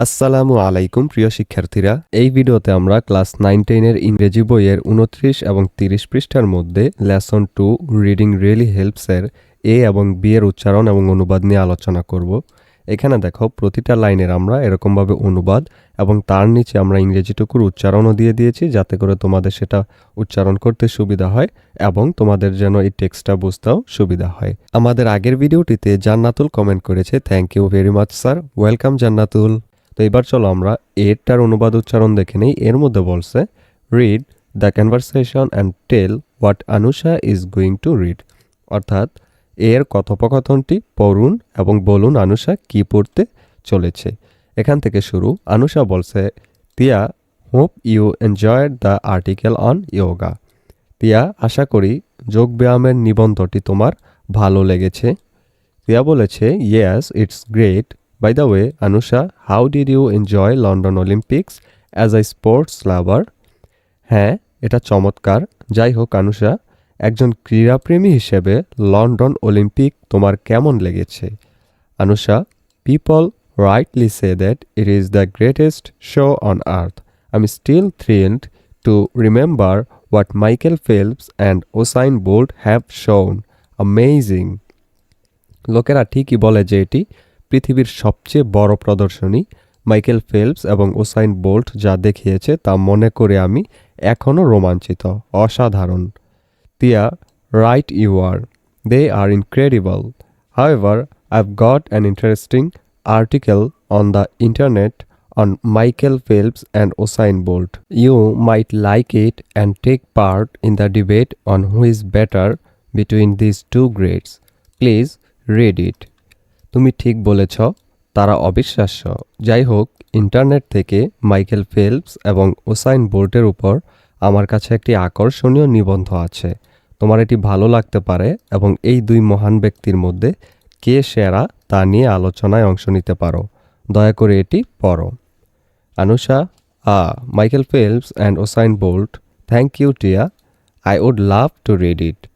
আসসালামু আলাইকুম, প্রিয় শিক্ষার্থীরা। এই ভিডিওতে আমরা ক্লাস নাইন টেনের ইংরেজি বইয়ের উনত্রিশ এবং তিরিশ পৃষ্ঠার মধ্যে লেসন টু, রিডিং রিয়েলি হেল্পসের এ এবং বি এর উচ্চারণ এবং অনুবাদ নিয়ে আলোচনা করব। এখানে দেখো, প্রতিটা লাইনের আমরা এরকমভাবে অনুবাদ এবং তার নিচে আমরা ইংরেজিটুকুর উচ্চারণও দিয়ে দিয়েছি যাতে করে তোমাদের সেটা উচ্চারণ করতে সুবিধা হয় এবং তোমাদের যেন এই টেক্সটটা বুঝতেও সুবিধা হয়। আমাদের আগের ভিডিওটিতে জান্নাতুল কমেন্ট করেছে thank you very much sir welcome Jannatul. তো এবার চলো আমরা এরটার অনুবাদ উচ্চারণ দেখে নেই। এর মধ্যে বলছে read the conversation and tell what Anusha is going to read অর্থাৎ, এর কথোপকথনটি পড়ুন এবং বলুন আনুষা কি পড়তে চলেছে। এখান থেকে শুরু। আনুষা বলছে, Tia hope you enjoyed the article on yoga Tia, আশা করি যোগ ব্যায়ামের নিবন্ধটি তোমার ভালো লেগেছে। তিয়া বলেছে yes it's great by the way Anusha how did you enjoy London Olympics as a sports lover হ্যাঁ এটা চমৎকার। যাই হোক আনুষা একজন ক্রীড়াপ্রেমী হিসেবে লন্ডন অলিম্পিক তোমার কেমন লেগেছে? Anusha people rightly say that it is the greatest show on earth I am still thrilled to remember what Michael Phelps and Usain Bolt have shown amazing লোকেরা ঠিকই বলে যে এটি পৃথিবীর সবচেয়ে বড় প্রদর্শনী মাইকেল ফেলপস এবং ওসাইন বোল্ট যা দেখিয়েছে তা মনে করে আমি এখনও রোমাঞ্চিত, অসাধারণ Tia right you are they are incredible however I've got an interesting article on the internet on Michael Phelps and Usain Bolt. You might like it and take part in the debate on who is better between these two grades. Please read. তুমি ঠিক বলেছ, তারা অবিশ্বাস্য। যাই হোক internet থেকে Michael Phelps এবং Usain বোল্টের উপর আমার কাছে একটি আকর্ষণীয় নিবন্ধ আছে। তোমার এটি ভালো লাগতে পারে এবং এই দুই মহান ব্যক্তির মধ্যে কে সেরা তা নিয়ে আলোচনায় অংশ নিতে পারো। দয়া করে এটি পড়ো। Anusha, ah, Michael Phelps and Usain Bolt, thank you Tia, I would love to read it.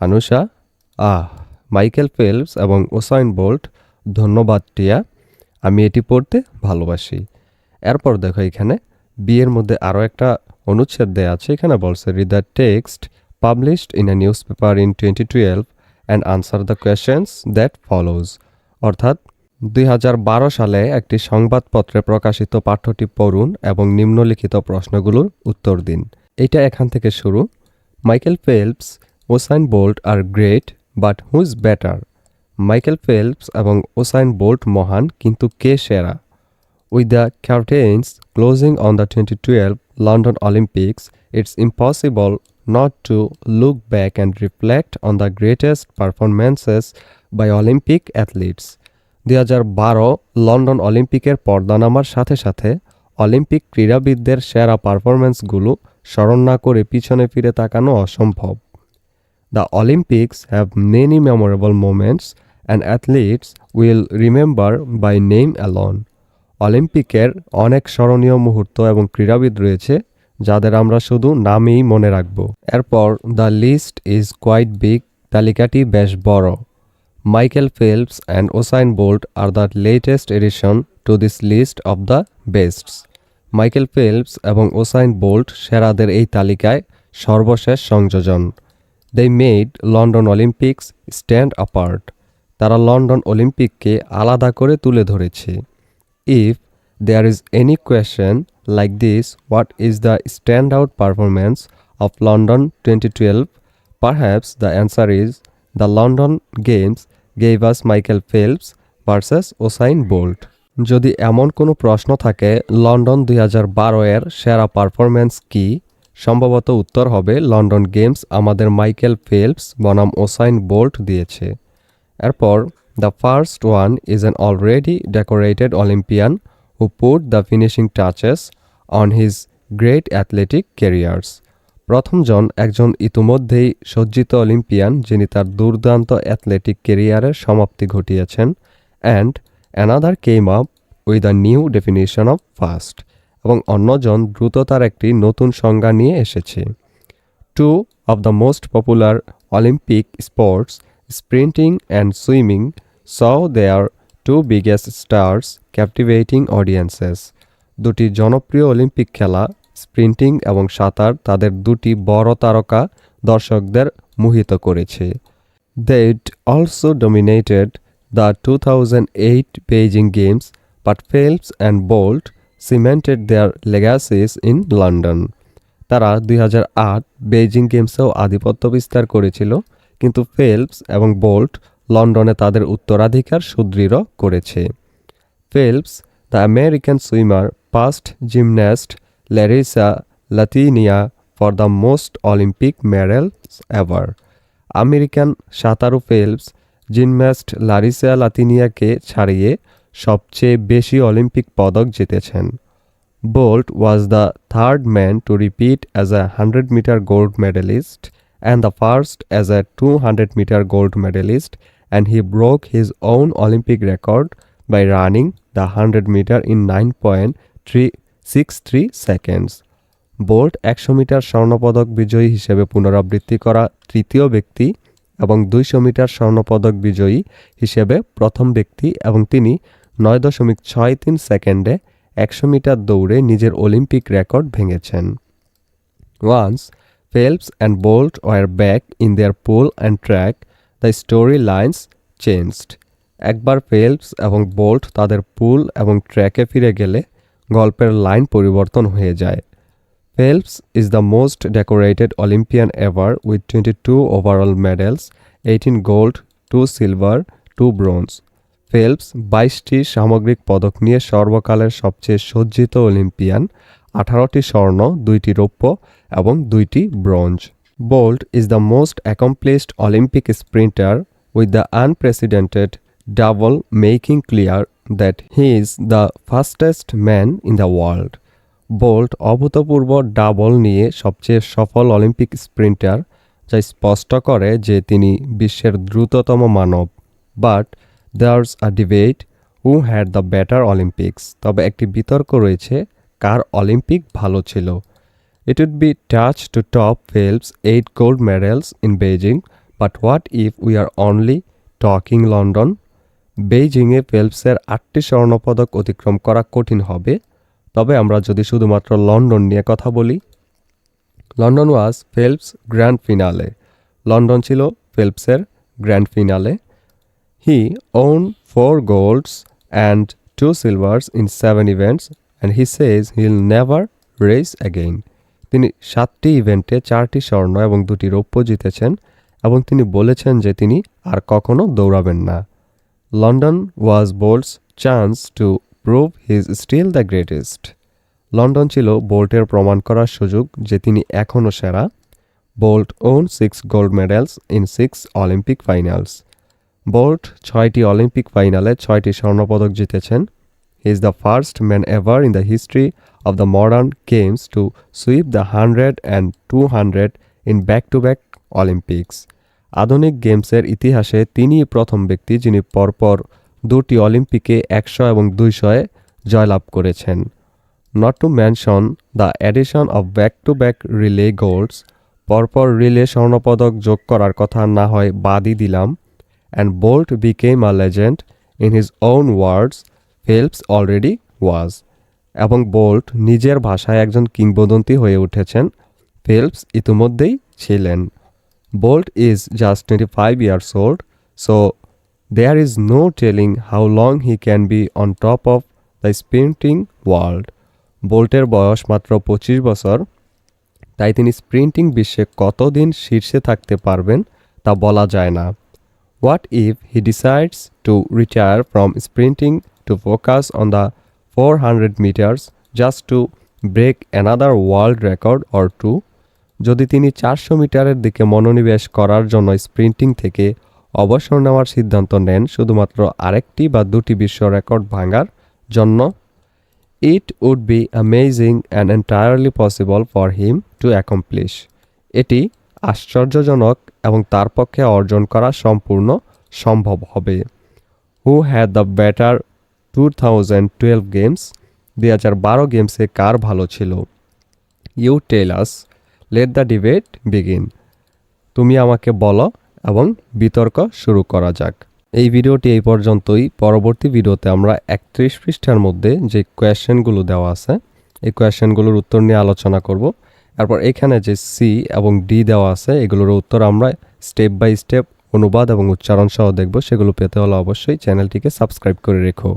Anusha, ah, Michael Phelps এবং ওসাইন বোল্ট ধন্যবাদ, টিয়া। আমি এটি পড়তে ভালোবাসি। এরপর দেখো এখানে, বিয়ের মধ্যে আরও একটা অনুচ্ছেদ দেয়া আছে। এখানে বলছে read the text published in a newspaper in twenty twelve and answer the questions that follows অর্থাৎ, দুই হাজার বারো সালে একটি সংবাদপত্রে প্রকাশিত পাঠ্যটি পড়ুন এবং নিম্নলিখিত প্রশ্নগুলোর উত্তর দিন। এটা এখান থেকে শুরু। Michael Phelps Usain Bolt are great but who's better Michael Phelps এবং ওসাইন বোল্ট মহান, কিন্তু কে সেরা the curtains closing on the twenty twelve London Olympics it's impossible not to look back and reflect on the greatest performances by Olympic athletes. দুই বারো London অলিম্পিকের পর্দা নামার সাথে সাথে অলিম্পিক ক্রীড়াবিদদের সেরা পারফরম্যান্সগুলো স্মরণ না করে পিছনে ফিরে তাকানো অসম্ভব the Olympics have many memorable moments and athletes will remember by name alone অলিম্পিকের অনেক স্মরণীয় মুহূর্ত এবং ক্রীড়াবিদ রয়েছে, যাদের আমরা শুধু নামেই মনে রাখব। এরপর the list is quite big তালিকাটি বেশ বড়। Michael Phelps and Usain Bolt are the latest addition to this list of the bests Michael Phelps এবং ওসাইন বোল্ট সেরাদের এই তালিকায় সর্বশেষ সংযোজন। They made London Olympics stand apart তারা লন্ডন অলিম্পিককে আলাদা করে তুলে ধরেছে। If there is any question question like this, what is the standout performance of london 2012 perhaps the answer is the london games gave us Michael phelps versus Usain Bolt যদি এমন কোনো প্রশ্ন থাকে, লন্ডন দুই হাজার বারো এর সেরা পারফরম্যান্স কি? সম্ভবত উত্তর হবে, লন্ডন গেমস আমাদের মাইকেল ফেলপস বনাম ওসাইন বোল্ট দিয়েছে। এরপর the first one is an already decorated Olympian who put the finishing touches on his great athletic careers. প্রথমজন একজন ইতোমধ্যেই সজ্জিত অলিম্পিয়ান যিনি তার দুর্দান্ত অ্যাথলেটিক কেরিয়ারের সমাপ্তি ঘটিয়েছেন and another came up with the new definition of fast এবং অন্যজন দ্রুততার একটি নতুন সংজ্ঞা নিয়ে এসেছে two of the most popular Olympic sports sprinting and swimming saw their two biggest stars captivating audiences দুটি জনপ্রিয় অলিম্পিক খেলা স্প্রিন্টিং এবং সাঁতার তাদের দুটি বড় তারকা দর্শকদের মোহিত করেছে They'd also dominated the 2008 Beijing Games, but Phelps and Bolt cemented their legacies in London. তারা দুই হাজার আট বেইজিং গেমসেও আধিপত্য বিস্তার করেছিল কিন্তু ফেলপস এবং বোল্ট লন্ডনে তাদের উত্তরাধিকার সুদৃঢ় করেছে। Phelps the American swimmer past gymnast Larisa Latynina for the most Olympic medals ever American সাঁতারু ফেলপস জিমন্যাস্ট লারিসা লাতিনিয়াকে ছাড়িয়ে সবচেয়ে বেশি অলিম্পিক পদক জিতেছেন। Bolt was the third man to repeat as a hundred metre gold medallist two hundred metre gold medallist and he broke his own Olympic record by running the hundred metre in nine point three six three seconds Bolt একশো metre স্বর্ণপদক বিজয়ী হিসেবে পুনরাবৃত্তি করা তৃতীয় ব্যক্তি এবং দুইশো মিটার স্বর্ণপদক বিজয়ী হিসেবে প্রথম ব্যক্তি এবং তিনি নয় দশমিক ছয় তিন সেকেন্ডে একশো মিটার দৌড়ে নিজের Olympic record ভেঙেছেন। Once Phelps and Bolt were back in their pool and track the story lines changed একবার ফেলপস এবং বোল্ট তাদের পুল এবং ট্র্যাকে ফিরে গেলে গল্পের লাইন পরিবর্তন হয়ে যায় Phelps is the most decorated Olympian ever with 22 overall medals, 18 gold, 2 silver, 2 bronze. Phelps বাইশটি সামগ্রিক পদক নিয়ে সর্বকালের সবচেয়ে সজ্জিত অলিম্পিয়ান, আঠারোটি স্বর্ণ, দুইটি রৌপ্য এবং দুইটি bronze. Bolt is the most accomplished Olympic sprinter with the unprecedented double making clear that he is the fastest man in the world. Bolt অভূতপূর্ব ডাবল নিয়ে সবচেয়ে সফল অলিম্পিক স্প্রিন্টার, যা স্পষ্ট করে যে তিনি বিশ্বের দ্রুততম মানব। But there's a debate who had the better Olympics তবে একটি বিতর্ক রয়েছে, কার অলিম্পিক ভালো ছিল? It would be tough to top Phelps eight gold medals in Beijing but what if we are only talking London বেইজিংয়ে ফেলপসের আটটি স্বর্ণপদক অতিক্রম করা কঠিন হবে, তবে আমরা যদি শুধুমাত্র লন্ডন নিয়ে কথা বলি। London was Phelps grand finale London ছিল ফেলপসের grand finale he won four golds and two silvers in seven events and he says he'll never race again তিনি সাতটি ইভেন্টে চারটি স্বর্ণ এবং দুটি রৌপ্য জিতেছেন এবং তিনি বলেছেন যে তিনি আর কখনো দৌড়াবেন না। London was Bolt's chance to prove he's still the greatest. London ছিল বোল্টের প্রমাণ করার সুযোগ যে তিনি এখনও সেরা। Bolt won six gold medals in six Olympic finals. Bolt ছয়টি অলিম্পিক ফাইনালে ছয়টি স্বর্ণপদক জিতেছেন। He is the first man ever in the history of the modern games to sweep the hundred and two hundred in back to back Olympics আধুনিক গেমসের ইতিহাসে তিনিই প্রথম ব্যক্তি যিনি পরপর দুটি অলিম্পিকে একশো এবং দুইশয়ে জয়লাভ করেছেন। Not to mention the addition of back to back relay golds পরপর রিলে স্বর্ণপদক যোগ করার কথা না হয় বাদই দিলাম। And Bolt became a legend in his own words Phelps already was এবং বোল্ট নিজের ভাষায় একজন কিংবদন্তি হয়ে উঠেছেন। ফেলপস ইতিমধ্যেই ছিলেন। Bolt is just twenty five years old so there is no telling how long he can be on top of the sprinting world বোল্টের বয়স মাত্র পঁচিশ বছর, তাই তিনি স্প্রিন্টিং বিশ্বে কতদিন শীর্ষে থাকতে পারবেন তা বলা যায় না। If he decides to retire from sprinting to focus on the four hundred metres just to break another world record or to যদি তিনি চারশো মিটারের দিকে মনোনিবেশ করার জন্য স্প্রিন্টিং থেকে অবসর নেওয়ার সিদ্ধান্ত নেন, শুধুমাত্র আরেকটি বা দুটি বিশ্ব রেকর্ড ভাঙার জন্য? It would be amazing and entirely possible for him to accomplish এটি আশ্চর্যজনক এবং তার পক্ষে অর্জন করা সম্পূর্ণ সম্ভব হবে। Who had the better two thousand twelve games দুই হাজার বারো গেমসে কার ভালো ছিল? You tell us let the debate begin তুমি আমাকে বলো এবং বিতর্ক শুরু করা যাক। এই ভিডিওটি এই পর্যন্তই। পরবর্তী ভিডিওতে আমরা একত্রিশ পৃষ্ঠার মধ্যে যে কোয়েশ্চেনগুলো দেওয়া আছে, এই কোয়েশ্চেনগুলোর উত্তর নিয়ে আলোচনা করব। তারপর এখানে যে সি এবং ডি দেওয়া আছে, এগুলোর উত্তর আমরা স্টেপ বাই স্টেপ অনুবাদ এবং উচ্চারণ সহ দেখব। সেগুলো পেতে হলে অবশ্যই চ্যানেলটিকে সাবস্ক্রাইব করে রেখো।